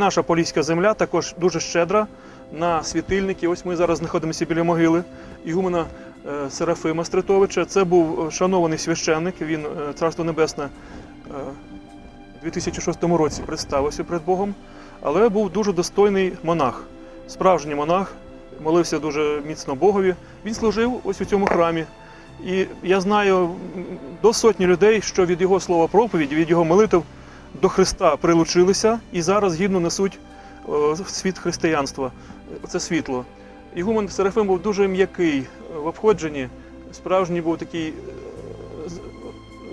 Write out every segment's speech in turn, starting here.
Наша поліська земля також дуже щедра на світильники. Ось ми зараз знаходимося біля могили Ігумена е, Серафима Стритовича. Це був е, шанований священник. Він е, царство небесне у 2006 році представився перед Богом, але був дуже достойний монах, справжній монах, молився дуже міцно Богові. Він служив ось у цьому храмі. І я знаю до сотні людей, що від його слова проповіді, від його молитв до Христа прилучилися і зараз гідно несуть е, світ християнства. Це світло. Ігумен Серафим був дуже м'який в обходженні. Справжній був такий. е,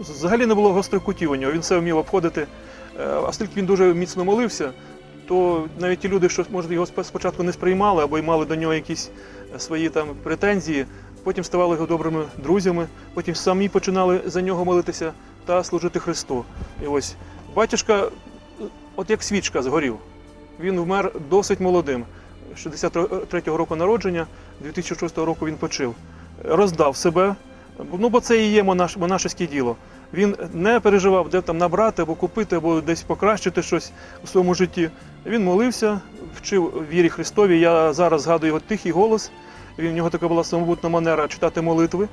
Взагалі не було гострих кутів у нього, він все вмів обходити. Е, А оскільки він дуже міцно молився, то навіть ті люди, що може його спочатку не сприймали або й мали до нього якісь е, свої там претензії, потім ставали його добрими друзями, потім самі починали за нього молитися та служити Христу. І ось батюшка, е, от як свічка згорів. Він вмер досить молодим. 63-го року народження, 2006 року він почив. Роздав себе. Ну, бо це і є монаш, монашеське діло. Він не переживав, де там набрати або купити, або десь покращити щось у своєму житті. Він молився, вчив вірі Христові. Я зараз згадую його тихий голос. Він, у нього така була самобутна манера читати молитви.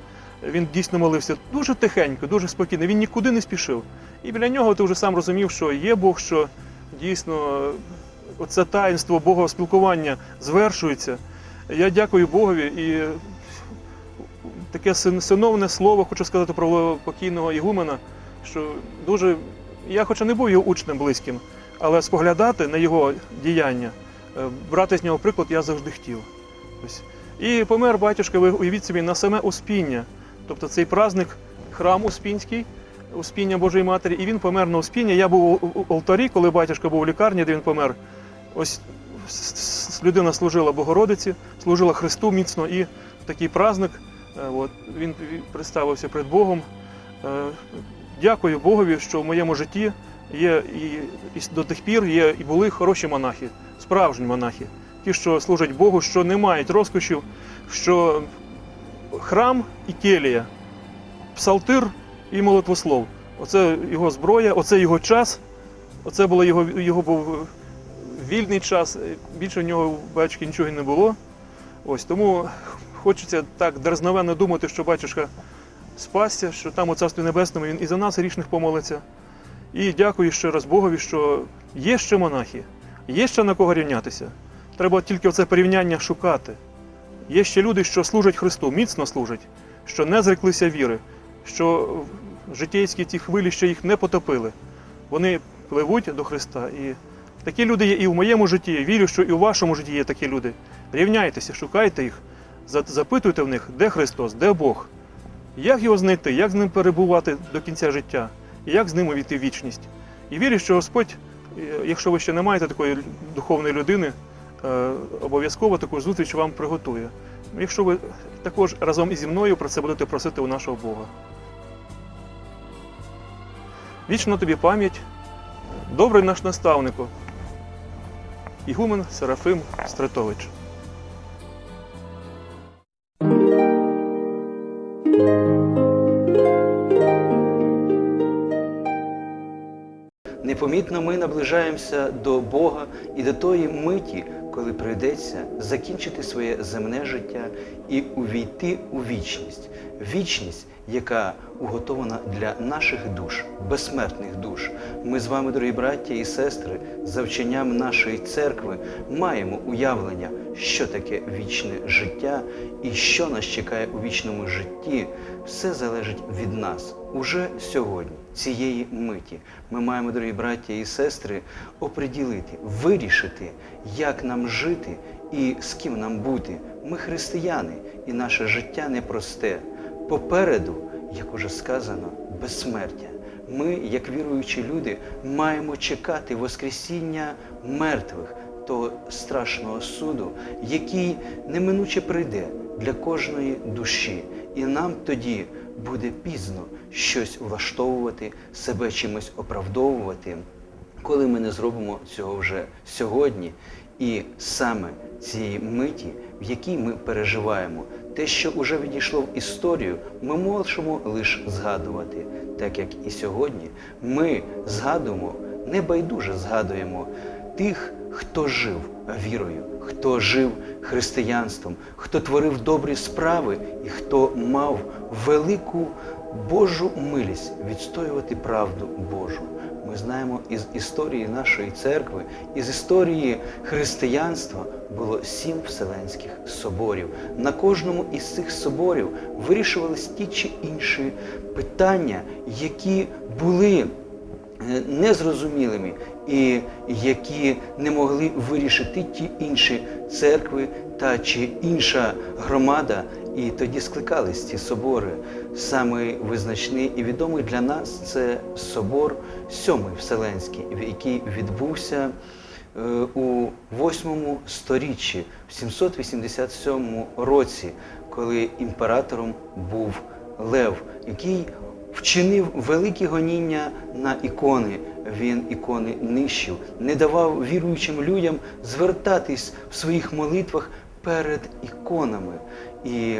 Він дійсно молився дуже тихенько, дуже спокійно. Він нікуди не спішив. І біля нього ти вже сам розумів, що є Бог, що дійсно е, оце таїнство Бога спілкування звершується. Я дякую Богові і таке синовне слово хочу сказати про покійного Ігумена, що дуже. Я хоча не був його учнем близьким, але споглядати на його діяння, е, брати з нього приклад я завжди хотів. Ось. І помер батюшка, ви уявіть собі, на саме Успіння. Тобто цей праздник, храм Успінський, Успіння Божої Матері, і він помер на Успіння. Я був у алтарі, коли батюшка був у лікарні, де він помер. Ось людина служила Богородиці, служила Христу міцно, і такий праздник е, от, він представився перед Богом. Е, Дякую Богові, що в моєму житті є і, і до тих пір є і були хороші монахи, справжні монахи, ті, що служать Богу, що не мають розкошів, що храм і келія, псалтир і молитвослов. Оце його зброя, оце його час, оце було його, його був вільний час. Більше в нього в батюшки нічого не було. Ось тому хочеться так дерзновенно думати, що батюшка спасся, що там у Царстві Небесному він і за нас грішних помолиться. І дякую ще раз Богові, що є ще монахи, є ще на кого рівнятися. Треба тільки оце порівняння шукати. Є ще люди, що служать Христу, міцно служать, що не зреклися віри, що житейські ті хвилі ще їх не потопили. Вони пливуть до Христа. І такі люди є і в моєму житті. Я Вірю, що і у вашому житті є такі люди. Рівняйтеся, шукайте їх, запитуйте в них, де Христос, де Бог. Як його знайти, як з ним перебувати до кінця життя, і як з ним увійти в вічність. І вірю, що Господь, е, якщо ви ще не маєте такої духовної людини, обов'язково таку зустріч вам приготує. Якщо ви також разом ізі мною про це будете просити у нашого Бога. Вічно тобі пам'ять, добрий наш наставнику, Ігумен Серафим Стретович. Непомітно ми наближаємося до Бога і до тої миті, коли прийдеться закінчити своє земне життя і увійти у вічність. Вічність, яка уготована для наших душ, безсмертних душ. Ми з вами, дорогі браття і сестри, за вченням нашої церкви маємо уявлення, що таке вічне життя і що нас чекає у вічному житті. Все залежить від нас уже сьогодні, цієї миті. Ми маємо, дорогі браття і сестри, оприділити, вирішити, як нам жити і з ким нам бути. Ми християни, і наше життя непросте. Попереду, як уже сказано, безсмертя. Ми, як віруючі люди, маємо чекати Воскресіння мертвих, того страшного суду, який неминуче прийде для кожної душі. І нам тоді буде пізно щось влаштовувати, себе чимось оправдовувати, коли ми не зробимо цього вже сьогодні. І саме цієї миті, в якій ми переживаємо, те, що вже відійшло в історію, ми можемо лише згадувати, так як і сьогодні ми згадуємо, небайдуже згадуємо тих, хто жив вірою, хто жив християнством, хто творив добрі справи і хто мав велику Божу милість відстоювати правду Божу. Ми знаємо із історії нашої церкви, із історії християнства було сім вселенських соборів. На кожному із цих соборів вирішувались ті чи інші питання, які були незрозумілими і які не могли вирішити ті інші церкви та чи інша громада. І тоді скликались ці собори. Самий визначний і відомий для нас це собор Сьомий Вселенський, який відбувся е, у восьмому сторіччі, в 787 році, коли імператором був Лев, який вчинив великі гоніння на ікони. Він ікони нищив, не давав віруючим людям звертатись в своїх молитвах перед іконами. І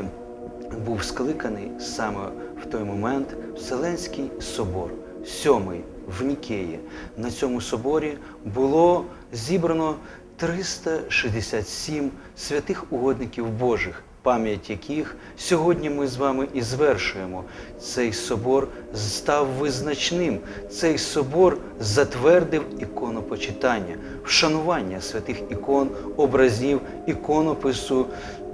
був скликаний саме в той момент Вселенський собор, сьомий в Нікеї. На цьому соборі було зібрано 367 святих угодників Божих, пам'ять яких сьогодні ми з вами і звершуємо. Цей собор став визначним. Цей собор затвердив іконопочитання, вшанування святих ікон, образів, іконопису,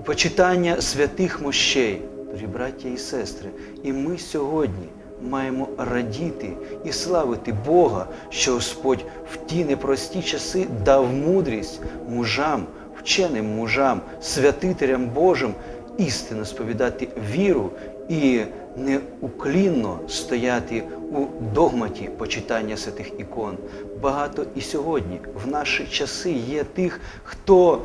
почитання святих мощей. Дорогі браття і сестри, і ми сьогодні маємо радіти і славити Бога, що Господь в ті непрості часи дав мудрість мужам, вченим мужам, святителям Божим істинно сповідати віру і неуклінно стояти у догматі почитання святих ікон. Багато і сьогодні в наші часи є тих, хто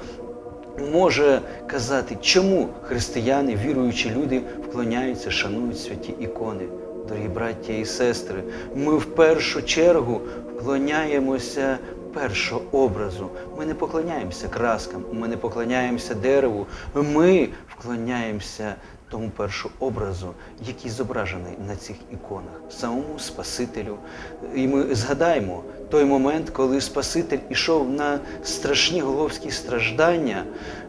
може казати, чому християни, віруючі люди вклоняються, шанують святі ікони. Дорогі браття і сестри, ми в першу чергу вклоняємося першого образу. Ми не поклоняємося краскам, ми не поклоняємося дереву, ми вклоняємося тому першому образу, який зображений на цих іконах, самому Спасителю. І ми згадаємо той момент, коли Спаситель ішов на страшні головські страждання,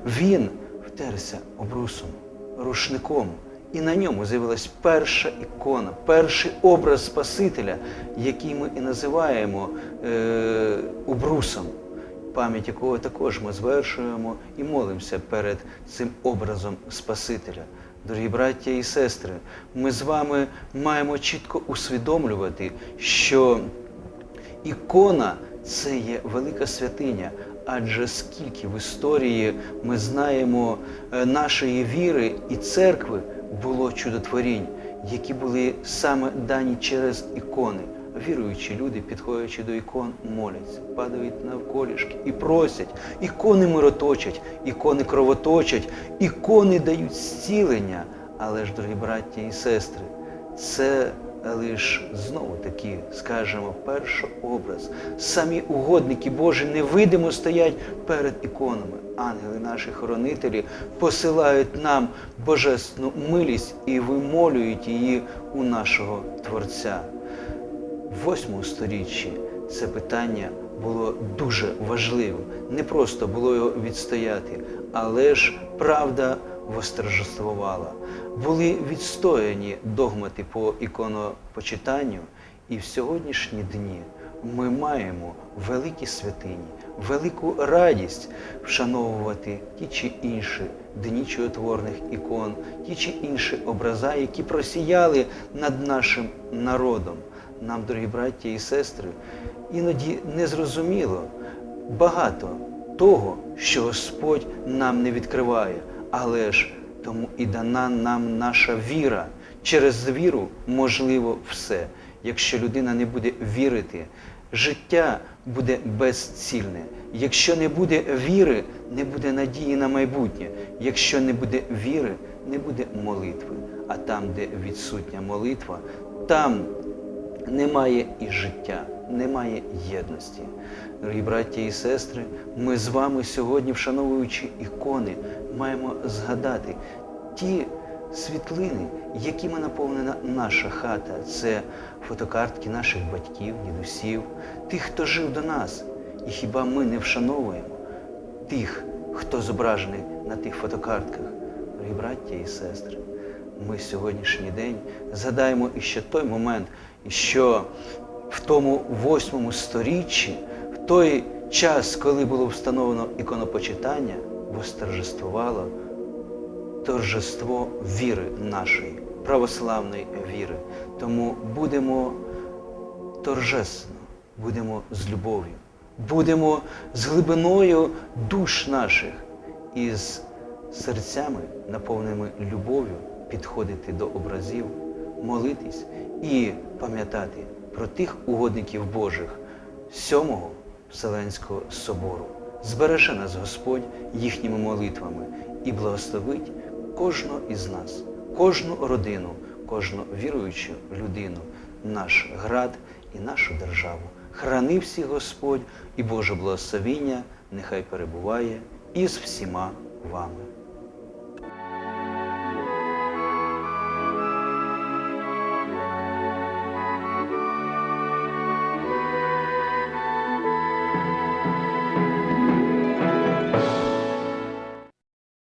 він втерся обрусом, рушником. І на ньому з'явилась перша ікона, перший образ Спасителя, який ми і називаємо е, обрусом, пам'ять якого також ми звершуємо і молимося перед цим образом Спасителя. Дорогі браття і сестри, ми з вами маємо чітко усвідомлювати, що ікона це є велика святиня, адже скільки в історії ми знаємо е, нашої віри і церкви було чудотворінь, які були саме дані через ікони. Віруючі люди, підходячи до ікон, моляться, падають навколішки і просять. Ікони мироточать, ікони кровоточать, ікони дають зцілення. Але ж, дорогі браття і сестри, це лиш знову таки, скажемо, перший образ. Самі угодники Божі невидимо стоять перед іконами. Ангели наші хоронителі посилають нам божественну милість і вимолюють її у нашого Творця. В восьмому сторіччі це питання було дуже важливим. Не просто було його відстояти, але ж правда восторжествувала. Були відстояні догмати по іконопочитанню, і в сьогоднішні дні ми маємо великі святині, велику радість вшановувати ті чи інші дні чудотворних ікон, ті чи інші образи, які просіяли над нашим народом. Нам, дорогі браття і сестри, іноді незрозуміло багато того, що Господь нам не відкриває, але ж тому і дана нам наша віра. Через віру можливо все. Якщо людина не буде вірити, життя буде безцільне. Якщо не буде віри, не буде надії на майбутнє. Якщо не буде віри, не буде молитви. А там, де відсутня молитва, там немає і життя, немає єдності. Дорогі браття і сестри, ми з вами сьогодні, вшановуючи ікони, маємо згадати ті світлини, якими наповнена наша хата. Це фотокартки наших батьків, дідусів, тих, хто жив до нас. І хіба ми не вшановуємо тих, хто зображений на тих фотокартках? Дорогі браття і сестри, ми сьогоднішній день згадаємо іще той момент, що в тому восьмому сторіччі, в той час, коли було встановлено іконопочитання, восторжествувало торжество віри нашої, православної віри. Тому будемо торжественно, будемо з любов'ю, будемо з глибиною душ наших і з серцями, наповненими любов'ю, підходити до образів, молитись і пам'ятати про тих угодників Божих сьомого Вселенського собору. Збереже нас Господь їхніми молитвами і благословить кожного із нас, кожну родину, кожну віруючу людину, наш град і нашу державу. Храни всіх Господь і Боже благословіння нехай перебуває із всіма вами.